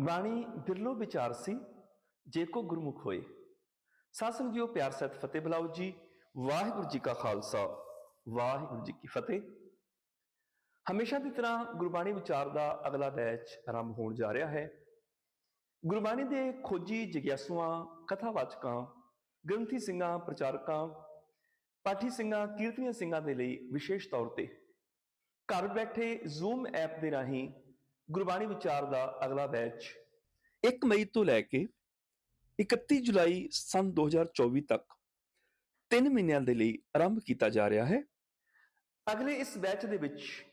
ਬਾਣੀ ਬਿਰਲੋ ਵਿਚਾਰ ਸੀ, ਜੇ ਕੋ ਗੁਰਮੁਖ ਹੋਏ। ਸਾਸਨ ਜੀਓ ਪਿਆਰ ਸਹਿਤ ਫਤਿਹ ਬੁਲਾਓ ਜੀ। ਵਾਹਿਗੁਰੂ ਜੀ ਕਾ ਖਾਲਸਾ, ਵਾਹਿਗੁਰੂ ਜੀ ਕੀ ਫਤਿਹ। ਹਮੇਸ਼ਾ ਦੀ ਤਰ੍ਹਾਂ ਗੁਰਬਾਣੀ ਵਿਚਾਰ ਦਾ ਅਗਲਾ ਬੈਚ ਆਰੰਭ ਹੋਣ ਜਾ ਰਿਹਾ ਹੈ। ਗੁਰਬਾਣੀ ਦੇ ਖੋਜੀ ਜਿਗਿਆਸੂਆਂ, ਕਥਾਵਾਚਕਾਂ, ਗ੍ਰੰਥੀ ਸਿੰਘਾਂ, ਪ੍ਰਚਾਰਕਾਂ, ਪਾਠੀ ਸਿੰਘਾਂ, ਕੀਰਤਨੀਆਂ ਸਿੰਘਾਂ ਦੇ ਲਈ ਵਿਸ਼ੇਸ਼ ਤੌਰ ਤੇ। ਘਰ ਬੈਠੇ ਜ਼ੂਮ ਐਪ ਦੇ ਰਾਹੀਂ ਗੁਰਬਾਣੀ ਵਿਚਾਰ ਦਾ ਅਗਲਾ ਬੈਚ। 1 ਮਈ ਤੋਂ ਲੈ ਕੇ 31 ਜੁਲਾਈ ਸਨ 2024 ਤੱਕ 3 ਮਹੀਨਿਆਂ ਦੇ ਲਈ ਆਰੰਭ ਕੀਤਾ ਜਾ ਰਿਹਾ ਹੈ। ਅਗਲੇ ਇਸ ਬੈਚ ਦੇ ਵਿੱਚ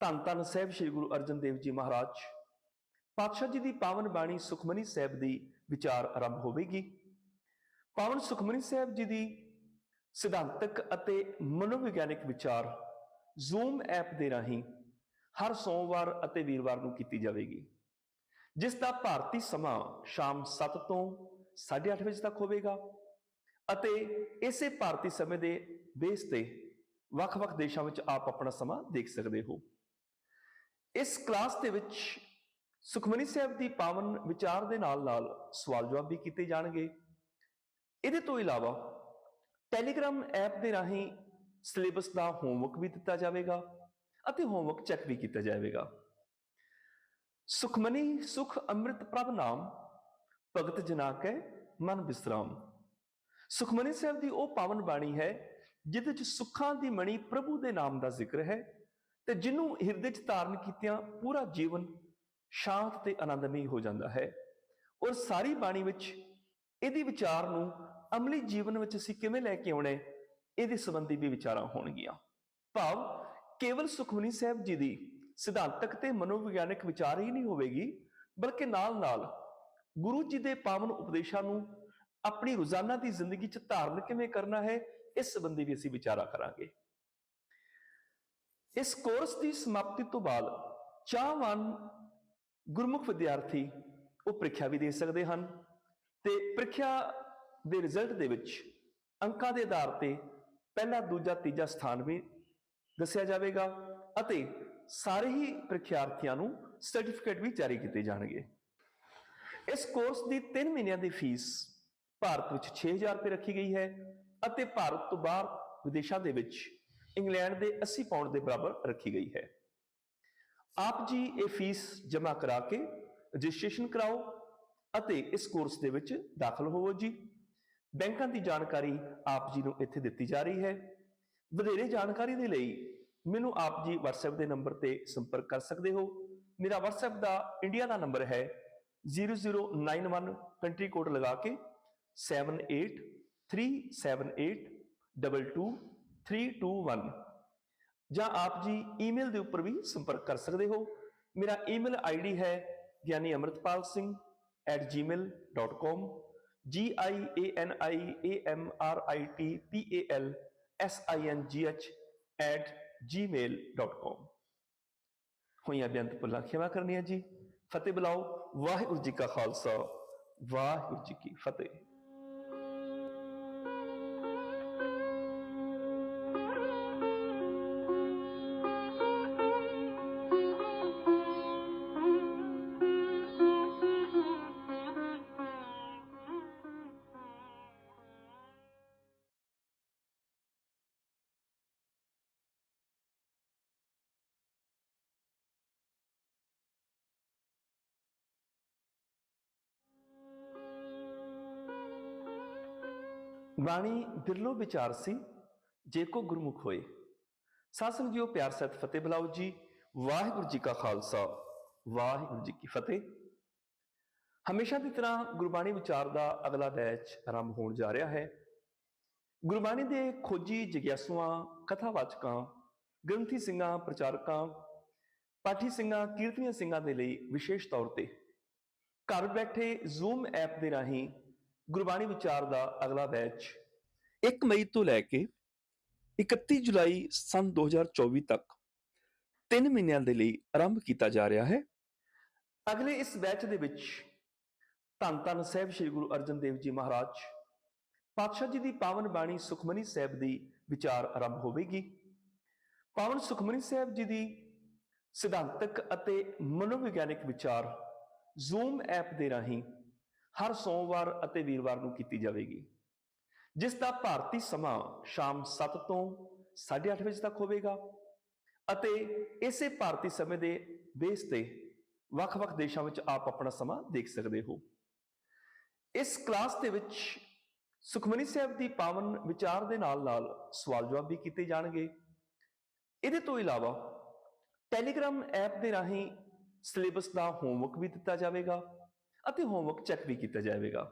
ਧੰਨ ਧੰਨ ਸਾਹਿਬ ਸ੍ਰੀ ਗੁਰੂ ਅਰਜਨ ਦੇਵ ਜੀ ਮਹਾਰਾਜ, ਪਾਤਸ਼ਾਹ ਜੀ ਦੀ ਪਾਵਨ ਬਾਣੀ ਸੁਖਮਨੀ ਸਾਹਿਬ ਦੀ ਵਿਚਾਰ ਆਰੰਭ ਹੋਵੇਗੀ। ਪਾਵਨ ਸੁਖਮਨੀ ਸਾਹਿਬ ਜੀ ਦੀ ਸਿਧਾਂਤਕ ਅਤੇ ਮਨੋਵਿਗਿਆਨਿਕ ਵਿਚਾਰ ਜ਼ੂਮ ਐਪ ਦੇ ਰਾਹੀਂ ਹਰ ਸੋਮਵਾਰ ਅਤੇ ਵੀਰਵਾਰ ਨੂੰ ਕੀਤੀ ਜਾਵੇਗੀ। ਜਿਸ ਦਾ ਭਾਰਤੀ ਸਮਾਂ ਸ਼ਾਮ 7 ਤੋਂ 8:30 ਵਜੇ ਤੱਕ ਹੋਵੇਗਾ ਅਤੇ ਇਸੇ ਭਾਰਤੀ ਸਮੇਂ ਦੇ ਬੇਸ ਤੇ ਵੱਖ-ਵੱਖ ਦੇਸ਼ਾਂ ਵਿੱਚ ਆਪ ਆਪਣਾ ਸਮਾਂ ਦੇਖ ਸਕਦੇ ਹੋ। ਇਸ ਕਲਾਸ ਦੇ ਵਿੱਚ ਸੁਖਮਨੀ ਸਾਹਿਬ ਦੀ ਪਾਵਨ ਵਿਚਾਰ ਦੇ ਨਾਲ-ਨਾਲ ਸਵਾਲ ਜਵਾਬ ਵੀ ਕੀਤੇ ਜਾਣਗੇ। ਇਹਦੇ ਤੋਂ ਇਲਾਵਾ ਟੈਲੀਗ੍ਰਾਮ ਐਪ ਦੇ ਰਾਹੀਂ ਸਿਲੇਬਸ ਦਾ ਹੋਮਵਰਕ ਵੀ ਦਿੱਤਾ ਜਾਵੇਗਾ। ਅਤੇ ਹੋਮਵਰਕ ਚੈੱਕ ਵੀ ਕੀਤਾ ਜਾਵੇਗਾ। ਸੁਖਮਨੀ ਸੁਖ ਅੰਮ੍ਰਿਤ ਪ੍ਰਭ ਨਾਮ, ਭਗਤ ਜਨਾ ਕੈ ਮਨ ਬਿਸਰਾਮ। ਸੁਖਮਨੀ ਸਾਹਿਬ ਦੀ ਉਹ ਪਾਵਨ ਬਾਣੀ ਹੈ, ਜਿਹਦੇ ਵਿੱਚ ਸੁੱਖਾਂ ਦੀ ਮਣੀ ਪ੍ਰਭੂ ਦੇ ਨਾਮ ਦਾ ਜ਼ਿਕਰ ਹੈ ਤੇ ਜਿਹਨੂੰ ਹਿਰਦੇ 'ਚ ਧਾਰਨ ਕੀਤਿਆਂ ਪੂਰਾ ਜੀਵਨ ਸ਼ਾਂਤ ਤੇ ਆਨੰਦਮਈ ਹੋ ਜਾਂਦਾ ਹੈ। ਔਰ ਸਾਰੀ ਬਾਣੀ ਵਿੱਚ ਇਹਦੀ ਵਿਚਾਰ ਨੂੰ ਅਮਲੀ ਜੀਵਨ ਵਿੱਚ ਅਸੀਂ ਕਿਵੇਂ ਲੈ ਕੇ ਆਉਣੇ, ਇਹਦੇ ਸੰਬੰਧੀ ਵੀ ਵਿਚਾਰਾਂ ਹੋਣਗੀਆਂ। ਭਾਵ ਕੇਵਲ ਸੁਖਮਨੀ ਸਾਹਿਬ ਜੀ ਦੀ ਸਿਧਾਂਤਕ ਤੇ ਮਨੋਵਿਗਿਆਨਕ ਵਿਚਾਰ ਹੀ ਨਹੀਂ ਹੋਵੇਗੀ, ਬਲਕਿ ਨਾਲ-ਨਾਲ ਗੁਰੂ ਜੀ ਦੇ ਪਾਵਨ ਉਪਦੇਸ਼ਾਂ ਨੂੰ ਆਪਣੀ ਰੋਜ਼ਾਨਾ ਦੀ ਜ਼ਿੰਦਗੀ 'ਚ ਧਾਰਨ ਕਿਵੇਂ ਕਰਨਾ ਹੈ, ਇਸ ਸੰਬੰਧੀ ਵੀ ਅਸੀਂ ਵਿਚਾਰਾ ਕਰਾਂਗੇ। ਇਸ ਕੋਰਸ ਦੀ ਸਮਾਪਤੀ ਤੋਂ ਬਾਅਦ ਚਾਹਵਾਨ ਗੁਰਮੁਖ ਵਿਦਿਆਰਥੀ ਉਹ ਪ੍ਰੀਖਿਆ ਵੀ ਦੇ ਸਕਦੇ ਹਨ ਤੇ ਪ੍ਰੀਖਿਆ ਦੇ ਰਿਜ਼ਲਟ ਦੇ ਵਿੱਚ ਅੰਕਾਂ ਦੇ ਆਧਾਰ ਤੇ ਪਹਿਲਾ, ਦੂਜਾ, ਤੀਜਾ ਸਥਾਨ ਵੀ ਦੱਸਿਆ ਜਾਵੇਗਾ ਅਤੇ ਸਾਰੇ ਹੀ ਪ੍ਰੀਖਿਆਰਥੀਆਂ ਨੂੰ ਸਰਟੀਫਿਕੇਟ ਵੀ ਜਾਰੀ ਕੀਤੇ ਜਾਣਗੇ। ਇਸ ਕੋਰਸ ਦੀ 3 ਮਹੀਨਿਆਂ ਦੀ ਫੀਸ ਭਾਰਤ ਵਿੱਚ 6000 ਰੁਪਏ ਰੱਖੀ ਗਈ ਹੈ ਅਤੇ ਭਾਰਤ ਤੋਂ ਬਾਹਰ ਵਿਦੇਸ਼ਾਂ ਦੇ ਵਿੱਚ ਇੰਗਲੈਂਡ ਦੇ 80 ਪਾਉਂਡ ਦੇ ਬਰਾਬਰ ਰੱਖੀ ਗਈ ਹੈ। ਆਪ ਜੀ ਇਹ ਫੀਸ ਜਮ੍ਹਾਂ ਕਰਾ ਕੇ ਰਜਿਸਟ੍ਰੇਸ਼ਨ ਕਰਾਓ ਅਤੇ ਇਸ ਕੋਰਸ ਦੇ ਵਿੱਚ ਦਾਖਲ ਹੋਵੋ ਜੀ। ਬੈਂਕਾਂ ਦੀ ਜਾਣਕਾਰੀ ਆਪ ਜੀ ਨੂੰ ਇੱਥੇ ਦਿੱਤੀ ਜਾ ਰਹੀ ਹੈ। ਵਧੇਰੇ ਜਾਣਕਾਰੀ ਦੇ ਲਈ ਮੈਨੂੰ ਆਪ ਜੀ WhatsApp ਦੇ ਨੰਬਰ ਤੇ ਸੰਪਰਕ ਕਰ ਸਕਦੇ ਹੋ। ਮੇਰਾ WhatsApp ਦਾ ਇੰਡੀਆ ਦਾ ਨੰਬਰ ਹੈ 0091 ਕੰਟਰੀ ਕੋਡ ਲਗਾ ਕੇ 7837822321 ਜਾਂ ਆਪ ਜੀ ਈਮੇਲ ਦੇ ਉੱਪਰ ਵੀ ਸੰਪਰਕ ਕਰ ਸਕਦੇ ਹੋ। ਮੇਰਾ ਈਮੇਲ ਆਈਡੀ ਹੈ ਗਿਆਨੀ Amritpal Singh @gmail.com g i a n i a m r i t p a l s i n g h gmail.com ਹੋਈਆਂ ਬੇਅੰਤ ਭੁੱਲਾਂ ਖਿਮਾ ਕਰਨੀਆਂ ਜੀ। ਫਤਿਹ ਬੁਲਾਓ। ਵਾਹਿਗੁਰੂ ਜੀ ਕਾ ਖਾਲਸਾ। ਵਾਹਿਗੁਰੂ ਜੀ ਕੀ ਫਤਿਹ। ਬਾਣੀ ਬਿਰਲੋ ਵਿਚਾਰ ਸੀ, ਜੇ ਕੋ ਗੁਰਮੁਖ ਹੋਏ। ਸਾਸਨ ਜੀਓ ਪਿਆਰ ਸਹਿਤ ਫਤਿਹ ਬੁਲਾਓ ਜੀ। ਵਾਹਿਗੁਰੂ ਜੀ ਕਾ ਖਾਲਸਾ, ਵਾਹਿਗੁਰੂ ਜੀ ਕੀ ਫਤਿਹ। ਹਮੇਸ਼ਾ ਦੀ ਤਰ੍ਹਾਂ ਗੁਰਬਾਣੀ ਵਿਚਾਰ ਦਾ ਅਗਲਾ ਬੈਚ ਆਰੰਭ ਹੋਣ ਜਾ ਰਿਹਾ ਹੈ। ਗੁਰਬਾਣੀ ਦੇ ਖੋਜੀ ਜਗਿਆਸੂਆਂ ਕਥਾਵਾਚਕਾਂ ਗ੍ਰੰਥੀ ਸਿੰਘਾਂ, ਪ੍ਰਚਾਰਕਾਂ, ਪਾਠੀ ਸਿੰਘਾਂ, ਕੀਰਤਨੀਆਂ ਸਿੰਘਾਂ ਦੇ ਲਈ ਵਿਸ਼ੇਸ਼ ਤੌਰ ਤੇ। ਘਰ ਬੈਠੇ ਜ਼ੂਮ ਐਪ ਦੇ ਰਾਹੀਂ ਗੁਰਬਾਣੀ ਵਿਚਾਰ ਦਾ ਅਗਲਾ ਬੈਚ। 1 ਮਈ ਤੋਂ ਲੈ ਕੇ 31 ਜੁਲਾਈ ਸਨ 2024 ਤੱਕ 3 ਮਹੀਨਿਆਂ ਦੇ ਲਈ ਆਰੰਭ ਕੀਤਾ ਜਾ ਰਿਹਾ ਹੈ। ਅਗਲੇ ਇਸ ਬੈਚ ਦੇ ਵਿੱਚ ਧੰਨ ਧੰਨ ਸਾਹਿਬ ਸ੍ਰੀ ਗੁਰੂ ਅਰਜਨ ਦੇਵ ਜੀ ਮਹਾਰਾਜ, ਪਾਤਸ਼ਾਹ ਜੀ ਦੀ ਪਾਵਨ ਬਾਣੀ ਸੁਖਮਨੀ ਸਾਹਿਬ ਦੀ ਵਿਚਾਰ ਆਰੰਭ ਹੋਵੇਗੀ। ਪਾਵਨ ਸੁਖਮਨੀ ਸਾਹਿਬ ਜੀ ਦੀ ਸਿਧਾਂਤਕ ਅਤੇ ਮਨੋਵਿਗਿਆਨਿਕ ਵਿਚਾਰ ਜ਼ੂਮ ਐਪ ਦੇ ਰਾਹੀਂ ਹਰ ਸੋਮਵਾਰ ਅਤੇ ਵੀਰਵਾਰ ਨੂੰ ਕੀਤੀ ਜਾਵੇਗੀ। ਜਿਸ ਦਾ ਭਾਰਤੀ ਸਮਾਂ ਸ਼ਾਮ 7 ਤੋਂ 8:30 ਵਜੇ ਤੱਕ ਹੋਵੇਗਾ ਅਤੇ ਇਸੇ ਭਾਰਤੀ ਸਮੇਂ ਦੇ ਬੇਸ ਤੇ ਵੱਖ-ਵੱਖ ਦੇਸ਼ਾਂ ਵਿੱਚ ਆਪ ਆਪਣਾ ਸਮਾਂ ਦੇਖ ਸਕਦੇ ਹੋ। ਇਸ ਕਲਾਸ ਦੇ ਵਿੱਚ ਸੁਖਮਨੀ ਸਾਹਿਬ ਦੀ ਪਾਵਨ ਵਿਚਾਰ ਦੇ ਨਾਲ-ਨਾਲ ਸਵਾਲ ਜਵਾਬ ਵੀ ਕੀਤੇ ਜਾਣਗੇ। ਇਹਦੇ ਤੋਂ ਇਲਾਵਾ ਟੈਲੀਗ੍ਰਾਮ ਐਪ ਦੇ ਰਾਹੀਂ ਸਿਲੇਬਸ ਦਾ ਹੋਮਵਰਕ ਵੀ ਦਿੱਤਾ ਜਾਵੇਗਾ। ਅਤੇ ਹੋਮਵਰਕ ਚੈੱਕ ਵੀ ਕੀਤਾ ਜਾਵੇਗਾ।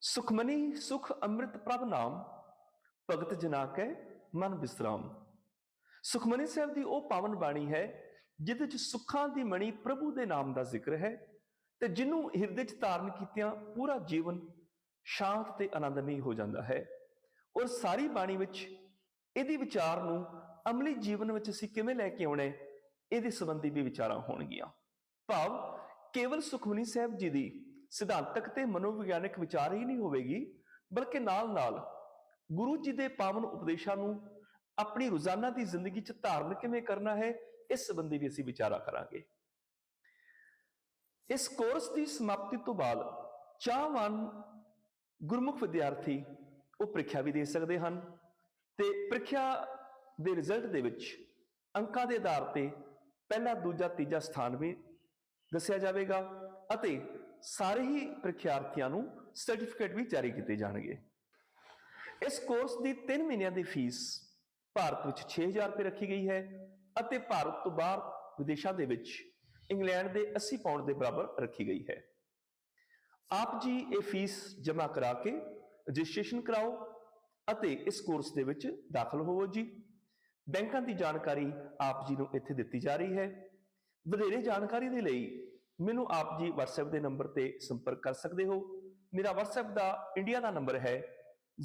ਸੁਖਮਨੀ ਸੁਖ ਅੰਮ੍ਰਿਤ ਪ੍ਰਭ ਨਾਮ, ਭਗਤ ਜਨਾ ਕੈ ਮਨ ਬਿਸਰਾਮ। ਸੁਖਮਨੀ ਸਾਹਿਬ ਦੀ ਉਹ ਪਾਵਨ ਬਾਣੀ ਹੈ, ਜਿਹਦੇ ਵਿੱਚ ਸੁੱਖਾਂ ਦੀ ਮਣੀ ਪ੍ਰਭੂ ਦੇ ਨਾਮ ਦਾ ਜ਼ਿਕਰ ਹੈ ਤੇ ਜਿਹਨੂੰ ਹਿਰਦੇ 'ਚ ਧਾਰਨ ਕੀਤਿਆਂ ਪੂਰਾ ਜੀਵਨ ਸ਼ਾਂਤ ਤੇ ਆਨੰਦਮਈ ਹੋ ਜਾਂਦਾ ਹੈ। ਔਰ ਸਾਰੀ ਬਾਣੀ ਵਿੱਚ ਇਹਦੀ ਵਿਚਾਰ ਨੂੰ ਅਮਲੀ ਜੀਵਨ ਵਿੱਚ ਅਸੀਂ ਕਿਵੇਂ ਲੈ ਕੇ ਆਉਣਾ ਇਹਦੇ ਸੰਬੰਧੀ ਵੀ ਵਿਚਾਰਾਂ ਹੋਣਗੀਆਂ। ਭਾਵ ਕੇਵਲ ਸੁਖਮਨੀ ਸਾਹਿਬ ਜੀ ਦੀ ਸਿਧਾਂਤਕ ਤੇ ਮਨੋਵਿਗਿਆਨਕ ਵਿਚਾਰ ਹੀ ਨਹੀਂ ਹੋਵੇਗੀ, ਬਲਕਿ ਨਾਲ-ਨਾਲ ਗੁਰੂ ਜੀ ਦੇ ਪਾਵਨ ਉਪਦੇਸ਼ਾਂ ਨੂੰ ਆਪਣੀ ਰੋਜ਼ਾਨਾ ਦੀ ਜ਼ਿੰਦਗੀ 'ਚ ਧਾਰਨ ਕਿਵੇਂ ਕਰਨਾ ਹੈ, ਇਸ ਸੰਬੰਧੀ ਵੀ ਅਸੀਂ ਵਿਚਾਰਾ ਕਰਾਂਗੇ। ਇਸ ਕੋਰਸ ਦੀ ਸਮਾਪਤੀ ਤੋਂ ਬਾਅਦ ਚਾਹਵਾਨ ਗੁਰਮੁਖ ਵਿਦਿਆਰਥੀ ਉਹ ਪ੍ਰੀਖਿਆ ਵੀ ਦੇ ਸਕਦੇ ਹਨ ਤੇ ਪ੍ਰੀਖਿਆ ਦੇ ਰਿਜ਼ਲਟ ਦੇ ਵਿੱਚ ਅੰਕਾਂ ਦੇ ਆਧਾਰ ਤੇ ਪਹਿਲਾ, ਦੂਜਾ, ਤੀਜਾ ਸਥਾਨ ਵੀ ਦੱਸਿਆ ਜਾਵੇਗਾ ਅਤੇ ਸਾਰੇ ਹੀ ਪ੍ਰੀਖਿਆਰਥੀਆਂ ਨੂੰ ਸਰਟੀਫਿਕੇਟ ਵੀ ਜਾਰੀ ਕੀਤੇ ਜਾਣਗੇ। ਇਸ ਕੋਰਸ ਦੀ 3 ਮਹੀਨਿਆਂ ਦੀ ਫੀਸ ਭਾਰਤ ਵਿੱਚ 6000 ਰੁਪਏ ਰੱਖੀ ਗਈ ਹੈ ਅਤੇ ਭਾਰਤ ਤੋਂ ਬਾਹਰ ਵਿਦੇਸ਼ਾਂ ਦੇ ਵਿੱਚ ਇੰਗਲੈਂਡ ਦੇ 80 ਪਾਉਂਡ ਦੇ ਬਰਾਬਰ ਰੱਖੀ ਗਈ ਹੈ। ਆਪ ਜੀ ਇਹ ਫੀਸ ਜਮ੍ਹਾਂ ਕਰਾ ਕੇ ਰਜਿਸਟ੍ਰੇਸ਼ਨ ਕਰਾਓ ਅਤੇ ਇਸ ਕੋਰਸ ਦੇ ਵਿੱਚ ਦਾਖਲ ਹੋਵੋ ਜੀ। ਬੈਂਕਾਂ ਦੀ ਜਾਣਕਾਰੀ ਆਪ ਜੀ ਨੂੰ ਇੱਥੇ ਦਿੱਤੀ ਜਾ ਰਹੀ ਹੈ। ਵਧੇਰੇ ਜਾਣਕਾਰੀ ਦੇ ਲਈ ਮੈਨੂੰ ਆਪ ਜੀ WhatsApp ਦੇ ਨੰਬਰ ਤੇ ਸੰਪਰਕ ਕਰ ਸਕਦੇ ਹੋ। ਮੇਰਾ WhatsApp ਦਾ ਇੰਡੀਆ ਦਾ ਨੰਬਰ ਹੈ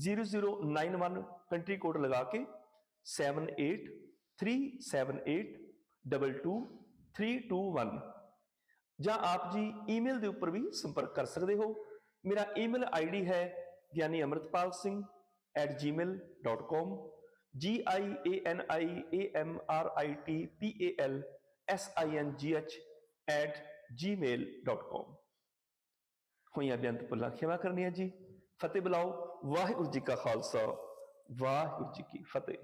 0091 ਕੰਟਰੀ ਕੋਡ ਲਗਾ ਕੇ 7837822321 ਜਾਂ ਆਪ ਜੀ ਈਮੇਲ ਦੇ ਉੱਪਰ ਵੀ ਸੰਪਰਕ ਕਰ ਸਕਦੇ ਹੋ। ਮੇਰਾ ਈਮੇਲ ਆਈਡੀ ਹੈ ਗਿਆਨੀ Amritpal Singh @gmail.com g i a n i a m r i t p a l s i n g h gmail.com ਹੋਈਆਂ ਬੇਅੰਤ ਭੁੱਲਾਂ ਖਿਮਾ ਕਰਨੀਆਂ ਜੀ। ਫਤਿਹ ਬੁਲਾਓ। ਵਾਹਿਗੁਰੂ ਜੀ ਕਾ ਖਾਲਸਾ। ਵਾਹਿਗੁਰੂ ਜੀ ਕੀ ਫਤਿਹ।